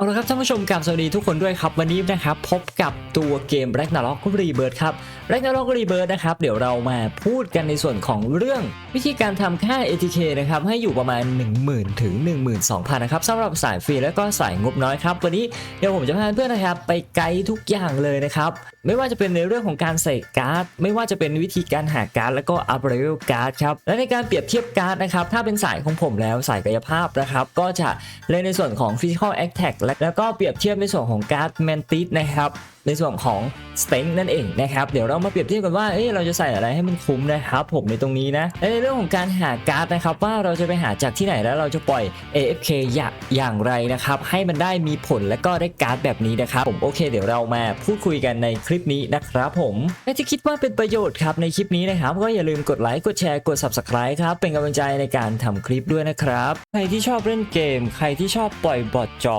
เอาละครับท่านผู้ชมกับสวัสดีทุกคนด้วยครับ วันนี้นะครับพบกับตัวเกม Ragnarok Rebirth ครับ Ragnarok Rebirth นะครับ เดี๋ยวเรามาพูดกันในส่วนของเรื่องวิธีการทำค่า ATK นะครับ ให้อยู่ประมาณ 10,000 ถึง 12,000 นะครับสำหรับสายฟรีแล้วก็สายงบน้อยครับ วันนี้เดี๋ยวผมจะพาเพื่อนนะครับ ไปไกด์ทุกอย่างเลยนะครับ ไม่ว่าจะเป็นในเรื่องของการใส่การ์ด ไม่ว่าจะเป็นวิธีการหาการ์ดแล้วก็อัพเลเวลการ์ดครับและในการเปรียบเทียบการ์ดนะครับถ้าเป็นสายของผมแล้วสายกายภาพนะครับก็จะเล่นในส่วนของ Physical Attack แล้วก็เปรียบเทียบในส่วนของการ์ด Mantis นะครับในส่วนของ s t e n g นั่นเองนะครับเดี๋ยวเรามาเปรียบเทียบกันว่าเอ้เราจะใส่อะไรให้มันคุ้มนะครับผมในตรงนี้นะและในเรื่องของการหาการ์ดนะครับว่าเราจะไปหาจากที่ไหนแล้วเราจะปล่อย AFK อย่างอย่างไรนะครับให้มันได้มีผลและก็ได้การ์ดแบบนี้นะครับผมโอเค เดี๋ยวเรามาพูดคุยกันในคลิปนี้นะครับผมและที่คิดว่าเป็นประโยชน์ครับในคลิปนี้นะครับก็อย่าลืมกดไลค์กดแชร์กด Subscribe ครับเป็นกำลังใจในการทำคลิปด้วยนะครับใครที่ชอบเล่นเกม ใครที่ชอบปล่อยบอทจอ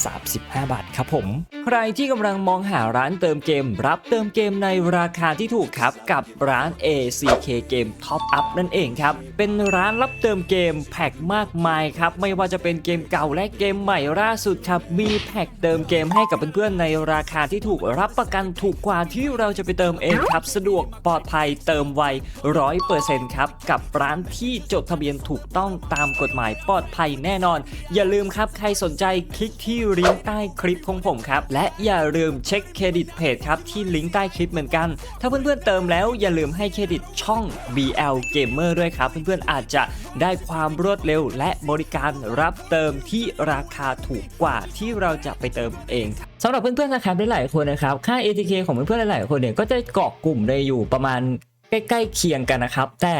35 บาทครับผม ใครที่กำลังมองหาร้านเติมเกม รับเติมเกมในราคาที่ถูกครับกับร้าน ACK Game Top Up นั่นเองครับ เป็นร้านรับเติมเกมแพ็กมากมายครับไม่ว่าจะเป็นเกมเก่าและเกมใหม่ล่าสุดครับมีแพ็กเติมเกมให้กับเพื่อนๆในราคาที่ถูกรับประกันถูกกว่าที่เราจะไปเติมเองครับ สะดวกปลอดภัยเติมไวร้อยเปอร์เซ็นต์ครับ กับร้านที่จดทะเบียนถูกต้องตามกฎหมายปลอดภัยแน่นอน อย่าลืมครับใครสนใจคลิกที่ลิงก์ใต้คลิปของผมครับ และอย่าลืมเช็คเครดิตเพจครับที่ลิงก์ใต้คลิปเหมือนกัน ถ้าเพื่อนๆเติมแล้วอย่าลืมให้เครดิตช่อง BL Gamer ด้วยครับ เพื่อนๆอาจจะได้ความรวดเร็ว และบริการรับเติมที่ราคาถูกกว่าที่เราจะไปเติมเองครับสำหรับเพื่อนๆนะครับหลายๆคนนะครับค่า ATK ของเพื่อนๆหลายๆคนเนี่ยก็จะเกาะกลุ่มได้อยู่ประมาณ ใกล้ๆเคียงกันนะครับ แต่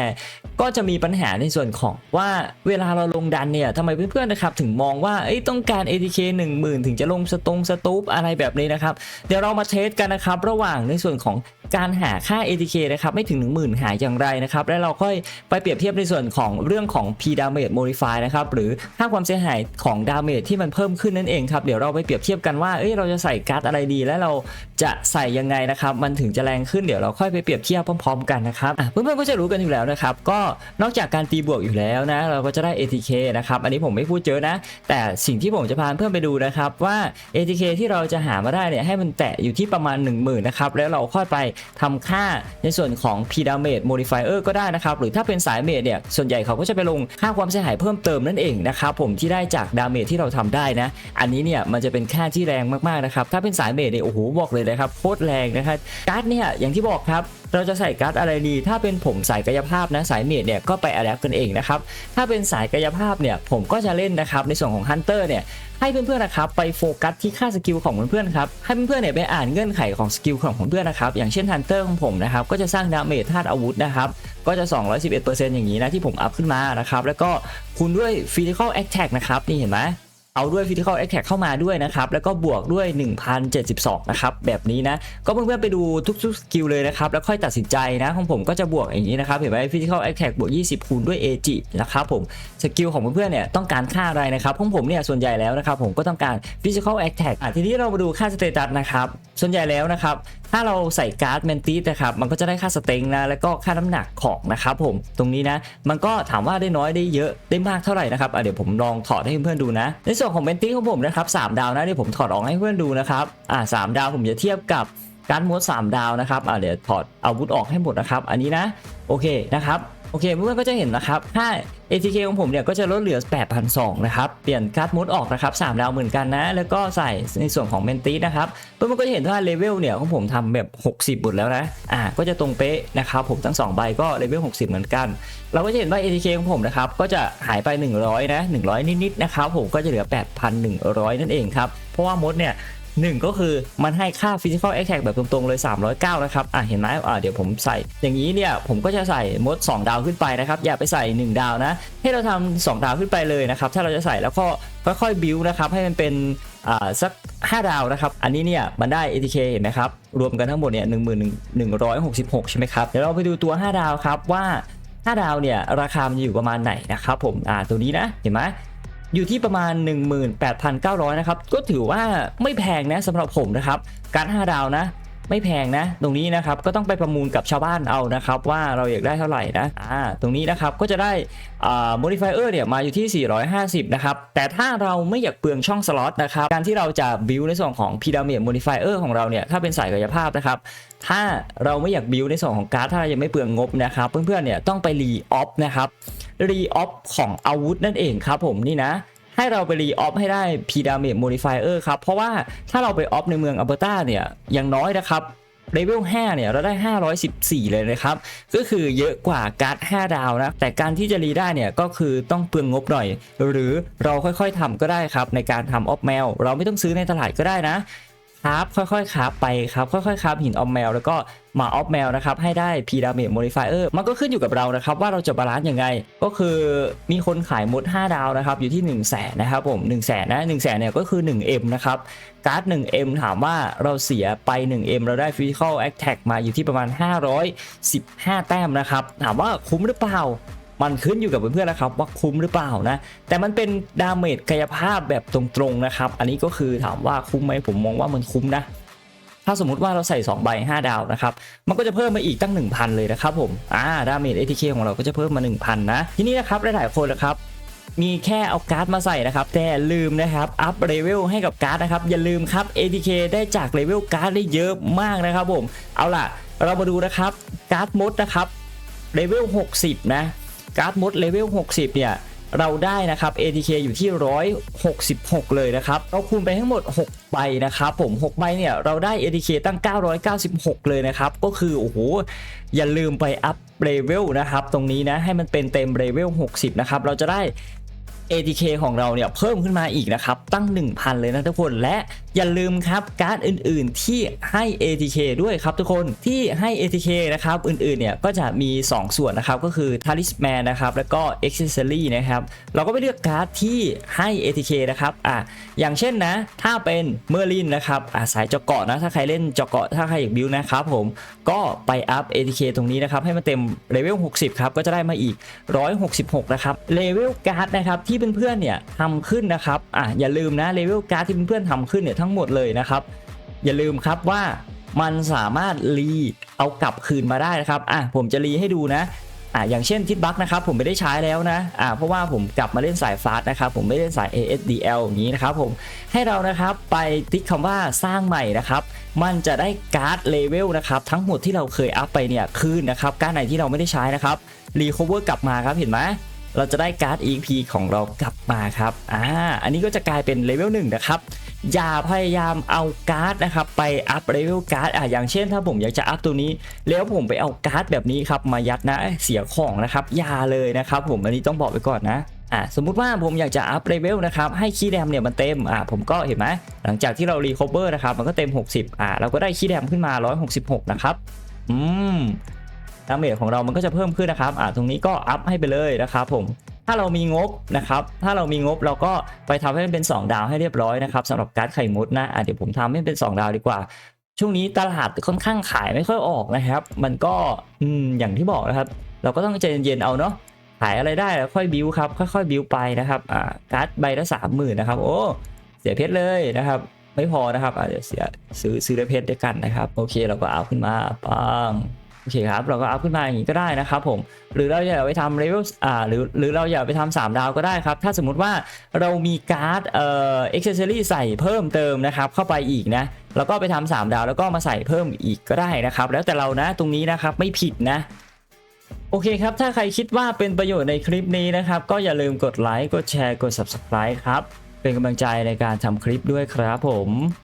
ก็จะมีปัญหาในส่วนของว่าเวลาเราลงดันเนี่ยทำไมเพื่อนๆนะครับถึงมองว่าต้องการ ATK 10,000 ถึงจะลงสตงสตูปอะไรแบบนี้นะครับ เดี๋ยวเรามาเทสกันนะครับ ระหว่างในส่วนของการหาค่า ATK นะครับไม่ถึง 10,000 หาอย่างไรนะครับและเราค่อยไปเปรียบเทียบในส่วนของเรื่องของ P damage modify นะครับหรือค่าความเสียหายของ damage ที่มันเพิ่มขึ้นนั่นเองครับเดี๋ยวเราไปเปรียบเทียบกันว่าเอ้ยเราจะใส่การ์ดอะไรดี และเราจะใส่ยังไงนะครับมันถึงจะแรงขึ้นเดี๋ยวเราค่อยไปเปรียบเทียบพร้อมๆ กันนะครับอะเพื่อนๆก็จะรู้กันอยู่แล้วนะครับก็นอกจากการตีบวกอยู่แล้วนะเราก็จะได้ ATK นะครับอันนี้ผมไม่พูดเยอนะ แต่สิ่งที่ผมจะพาเพื่อนไปดูนะครับว่า ATK ที่เราจะหามาได้เนี่ยให้มันแตะอยู่ที่ประมาณ 1 0,000นะครับแล้วเราค่อยไปทำค่าในส่วนของ P damage modifier ก็ได้นะครับ หรือถ้าเป็นสายเมดเนี่ย ส่วนใหญ่เขาก็จะไปลงค่าความเสียหายเพิ่มเติมนั่นเองนะครับผมที่ได้จากดาเมจที่เราทำได้นะ อันนี้เนี่ยมันจะเป็นค่าที่แรงมากๆนะครับ ถ้าเป็นสายเมดเนี่ยโอ้โหบอกเลยนะครับโคตรแรงนะครับการ์ดเนี่ยอย่างที่บอกครับเราจะใส่การ์ดอะไรดี ถ้าเป็นผมสายกายภาพนะสายเมดเนี่ยก็ไปอัดแอปกันเองนะครับถ้าเป็นสายกายภาพเนี่ยผมก็จะเล่นนะครับในส่วนของฮันเตอร์เนี่ย ให้เพื่อนๆนะครับไปโฟกัสที่ค่าสกิลของเพื่อนๆครับให้เพื่อนๆเนี่ยไปอ่านเงื่อนไขของสกิลของเพื่อนๆนะครับอย่างเช่นฮันเตอร์ของผมนะครับก็จะสร้างดาเมจธาตุอาวุธนะครับก็จะ 211%อย่างนี้นะที่ผมอัพขึ้นมานะครับแล้วก็คูณด้วยฟิสิกอลแอคแท็กนะครับนี่เห็นไหม เอาด้วย Physical Attack เข้ามาด้วยนะครับ แล้วก็บวกด้วย 1072 นะครับ แบบนี้นะ ก็เพื่อนๆไปดูทุกๆสกิลเลยนะครับ แล้วค่อยตัดสินใจนะ ของผมก็จะบวกอย่างนี้นะครับ เห็นไหม Physical Attack บวก 20 คูณด้วย AG นะครับผม สกิลของเพื่อนๆเนี่ยต้องการค่าอะไรนะครับ ของผมเนี่ยส่วนใหญ่แล้วนะครับ ผมก็ต้องการ physical attack อะทีนี้เรามาดูค่าสเตตัสนะครับ ส่วนใหญ่แล้วนะครับ ถ้าเราใส่การ์ดแมนติสนะครับมันก็จะได้ค่าสเต็งนะแล้วก็ค่าน้ำหนักของนะครับผมตรงนี้นะ มันก็ถามว่าได้น้อยได้เยอะได้มากเท่าไหร่นะครับอะเดี๋ยวผมลองถอดให้เพื่อนๆดูนะในส่วนของเบนติสของผมนะครับสามดาวนะที่ผมถอดออกให้เพื่อนดูนะครับอ่าสามดาวผมจะเทียบกับการมดสามดาวนะครับอ่าเดี๋ยวถอดอาวุธออกให้หมดนะครับ อันนี้นะโอเคนะครับ โอเคเพื่อนๆก็จะเห็นนะครับค่า ATK ของผมเนี่ยก็จะลดเหลือ 8,200นะครับ เปลี่ยนการ์ดมดออกนะครับ3ดาวเหมือนกันนะ แล้วก็ใส่ในส่วนของเมนติสนะครับเพื่อนๆก็จะเห็นว่าเลเวลเนี่ยของผมทำแบบ 60หมดแล้วนะ อ่า ก็จะตรงเป๊ะนะครับผมทั้ง 2 ใบก็เลเวล 60 เหมือนกัน เราก็จะเห็นว่า ATK ของผมนะครับก็จะหายไป 100 นะ 100 นิดๆนะครับผมก็จะเหลือ 8,100 นั่นเองครับ เพราะว่ามดเนี่ย หนึ่งก็คือมันให้ค่า physical attack แบบตรงๆเลย 309 นะครับ อะเห็นไหมอะเดี๋ยวผมใส่ อย่างนี้เนี่ยผมก็จะใส่มด 2 ดาวขึ้นไปนะครับ อย่าไปใส่ 1 ดาวนะ ให้เราทำ2ดาวขึ้นไปเลยนะครับ ถ้าเราจะใส่แล้วก็ค่อยๆบิวนะครับ ให้มันเป็นอ่าสัก 5 ดาวนะครับ อันนี้เนี่ยมันได้ ATK เห็นไหมครับ รวมกันทั้งหมดเนี่ย1166 ใช่ไหมครับ เดี๋ยวเราไปดูตัว 5 ดาวครับว่า 5 ดาวเนี่ยราคามันจะอยู่ประมาณไหนนะครับผม อ่าตัวนี้นะ เห็นไหม อยู่ที่ประมาณ 18,900นะครับก็ถือว่าไม่แพงนะสำหรับผมนะครับการ5ดาวนะไม่แพงนะ ตรงนี้นะครับก็ต้องไปประมูลกับชาวบ้านเอานะครับ ว่าเราอยากได้เท่าไหร่นะอ่าตรงนี้นะครับก็จะได้อ่า modifier เนี่ยมาอยู่ที่ 450 นะครับ แต่ถ้าเราไม่อยากเปลืองช่องสล็อตนะครับ การที่เราจะ build ในส่วนของ pyramid modifier ของเราเนี่ยถ้าเป็นสายกายภาพนะครับ ถ้าเราไม่อยาก build ในส่วนของการ์ดถ้าเรายังไม่เปลืองงบนะครับ เพื่อนๆเนี่ยต้องไป re off นะครับ re off ของอาวุธนั่นเองครับผมนี่นะให้เราไปรีออฟให้ได้ p d a m a g e modifier ครับ เพราะว่าถ้าเราไปออฟในเมืองอัลเบอร์ตาเนี่ยอย่างน้อยนะครับเลเวล5เนี่ยเราได้ 514 เลยนะครับ ก็คือเยอะกว่าการ์ด 5 ดาวนะ แต่การที่จะรีได้เนี่ยก็คือต้องเปลืองงบหน่อย หรือเราค่อยๆทำก็ได้ครับ ในการทำออฟแมว เราไม่ต้องซื้อในตลาดก็ได้นะ ครับค่อยๆครับไปครับค่อยๆครับหินออฟแมวแล้วก็มาออฟแมวนะครับให้ได้ p d a m a g e modifier มันก็ขึ้นอยู่กับเรานะครับว่าเราจะบาลานซ์ยังไง ก็คือมีคนขายมด 5 ดาวนะครับอยู่ที่ 1 0 0 0 0แสนนะครับผม1 0 0 0 0แสนนะ1 0 0 0 0แสนเนี่ยก็คือ 1M นะครับการ์ด 1M ถามว่าเราเสียไป 1M เราได้ physical attack มาอยู่ที่ประมาณ 515 แต้มนะครับถามว่าคุ้มหรือเปล่า มันขึ้นอยู่กับเพื่อนๆนะครับว่าคุ้มหรือเปล่านะ แต่มันเป็นดาเมจกายภาพแบบตรงๆนะครับ อันนี้ก็คือถามว่าคุ้มไหมผมมองว่ามันคุ้มนะ ถ้าสมมติว่าเราใส่2ใบ5 ดาวนะครับ มันก็จะเพิ่มมาอีกตั้ง 1,000 เลยนะครับผมอ่าดาเมจ ATK ของเราก็จะเพิ่มมา 1,000 นะ ทีนี้นะครับหลายๆคนนะครับมีแค่เอาการ์ดมาใส่นะครับ แต่ลืมนะครับ อัพเลเวลให้กับการ์ดนะครับ อย่าลืมครับ ATK ได้จากเลเวลการ์ดได้เยอะมากนะครับผม เอาล่ะ เรามาดูนะครับ การ์ดมดนะครับเลเวล 60 นะ การ์ดมดเลเวล 60 เนี่ย เราได้นะครับ ATK อยู่ที่ 166 เลยนะครับ เราคูณไปทั้งหมด 6 ใบนะครับ ผม 6 ใบเนี่ย เราได้ ATK ตั้ง 996 เลยนะครับ ก็คือ โอ้โห อย่าลืมไปอัพเลเวลนะครับ ตรงนี้นะ ให้มันเป็นเต็มเลเวล 60 นะครับ เราจะได้ ATK ของเราเนี่ยเพิ่มขึ้นมาอีกนะครับ ตั้ง 1,000 เลยนะทุกคนและอย่าลืมครับการ์ดอื่น ๆ ที่ให้ ATK ด้วยครับทุกคนที่ให้ ATK นะครับอื่น ๆ เนี่ยก็จะมี 2 ส่วนนะครับ ก็คือ Talisman นะครับแล้วก็ Accessory นะครับเราก็ไปเลือกการ์ดที่ให้ ATK นะครับอะอย่างเช่นนะ ถ้าเป็น Merlin นะครับอะสายเจาะเกาะนะถ้าใครเล่นเจาะเกาะถ้าใครอยากบิวนะครับผมก็ไปอัพ ATK ตรงนี้นะครับให้มันเต็มเลเวล60 ครับก็จะได้มาอีก 166 นะครับเลเวลการ์ดนะครับที่เพื่อนๆเนี่ยทำขึ้นนะครับอะอย่าลืมนะเลเวลการ์ดที่เพื่อนๆทำขึ้นเนี่ยทั้งหมดเลยนะครับ อย่าลืมครับว่ามันสามารถรีเอากลับคืนมาได้นะครับอะผมจะรีให้ดูนะอะอย่างเช่นทิดบัคนะครับผมไม่ได้ใช้แล้วนะอะเพราะว่าผมกลับมาเล่นสายฟาสต์นะครับผมไม่เล่นสาย ASDL อย่างนี้นะครับผมให้เรานะครับไปติ๊กคำว่าสร้างใหม่นะครับมันจะได้การ์ดเลเวลนะครับทั้งหมดที่เราเคยอัพไปเนี่ยคืนนะครับการ์ดไหนที่เราไม่ได้ใช้นะครับรีคอเวอร์กลับมาครับเห็นไหม เราจะได้การ์ด EP ของเรากลับมาครับอ่าอันนี้ก็จะกลายเป็นเลเวลหนึ่งนะครับอย่าพยายามเอาการ์ดนะครับไปอัพเลเวลการ์ดอ่าอย่างเช่น ถ้าผมอยากจะอัพตัวนี้ แล้วผมไปเอาการ์ดแบบนี้ครับมายัดนะเสียของนะครับอย่าเลยนะครับ ผมอันนี้ต้องบอกไว้ก่อนนะอ่าสมมุติว่าผมอยากจะอัพเลเวลนะครับให้คีย์แดมเนี่ยมันเต็มอ่าผมก็เห็นไหมหลังจากที่เรารีคอเวอร์นะครับมันก็เต็ม 60อ่าเราก็ได้คีย์แดมขึ้นมา 166 นะครับ อืม ดาเมจของเรามันก็จะเพิ่มขึ้นนะครับอ่าตรงนี้ก็อัพให้ไปเลยนะครับผมถ้าเรามีงบนะครับ ถ้าเรามีงบเราก็ไปทำให้มันเป็น 2 ดาวให้เรียบร้อยนะครับสำหรับการ์ดไข่มดนะอะเดี๋ยวผมทำให้มันเป็น 2 ดาวดีกว่า ช่วงนี้ตลาดค่อนข้างขายไม่ค่อยออกนะครับ มันก็อืมอย่างที่บอกนะครับ เราก็ต้องใจเย็นๆเอาเนาะขายอะไรได้แล้วค่อยบิวครับค่อยๆบิวไปนะครับอ่าการ์ดใบละสามหมื่นนะครับ โอ้เสียเพชรเลยนะครับ ไม่พอนะครับอาจจะเสียซื้อซื้อได้เพชรด้วยกันนะครับ โอเคเราก็เอาขึ้นมาปัง โอเคครับ เราก็อัพขึ้นมาอย่างนี้ก็ได้นะครับผม หรือเราอยากไปทำเลเวลอ่าหรือหรือเราอยากไปทำสามดาวก็ได้ครับ ถ้าสมมุติว่าเรามีการ์ดเอ่ออ็กเซอรี่ใส่เพิ่มเติมนะครับ เข้าไปอีกนะแล้วก็ไปทำสามดาวแล้วก็มาใส่เพิ่มอีกก็ได้นะครับ แล้วแต่เรานะตรงนี้นะครับไม่ผิดนะโอเคครับ ถ้าใครคิดว่าเป็นประโยชน์ในคลิปนี้นะครับ ก็อย่าลืมกดไลค์ กดแชร์ กด Subscribe ครับ เป็นกำลังใจในการทำคลิปด้วยครับผม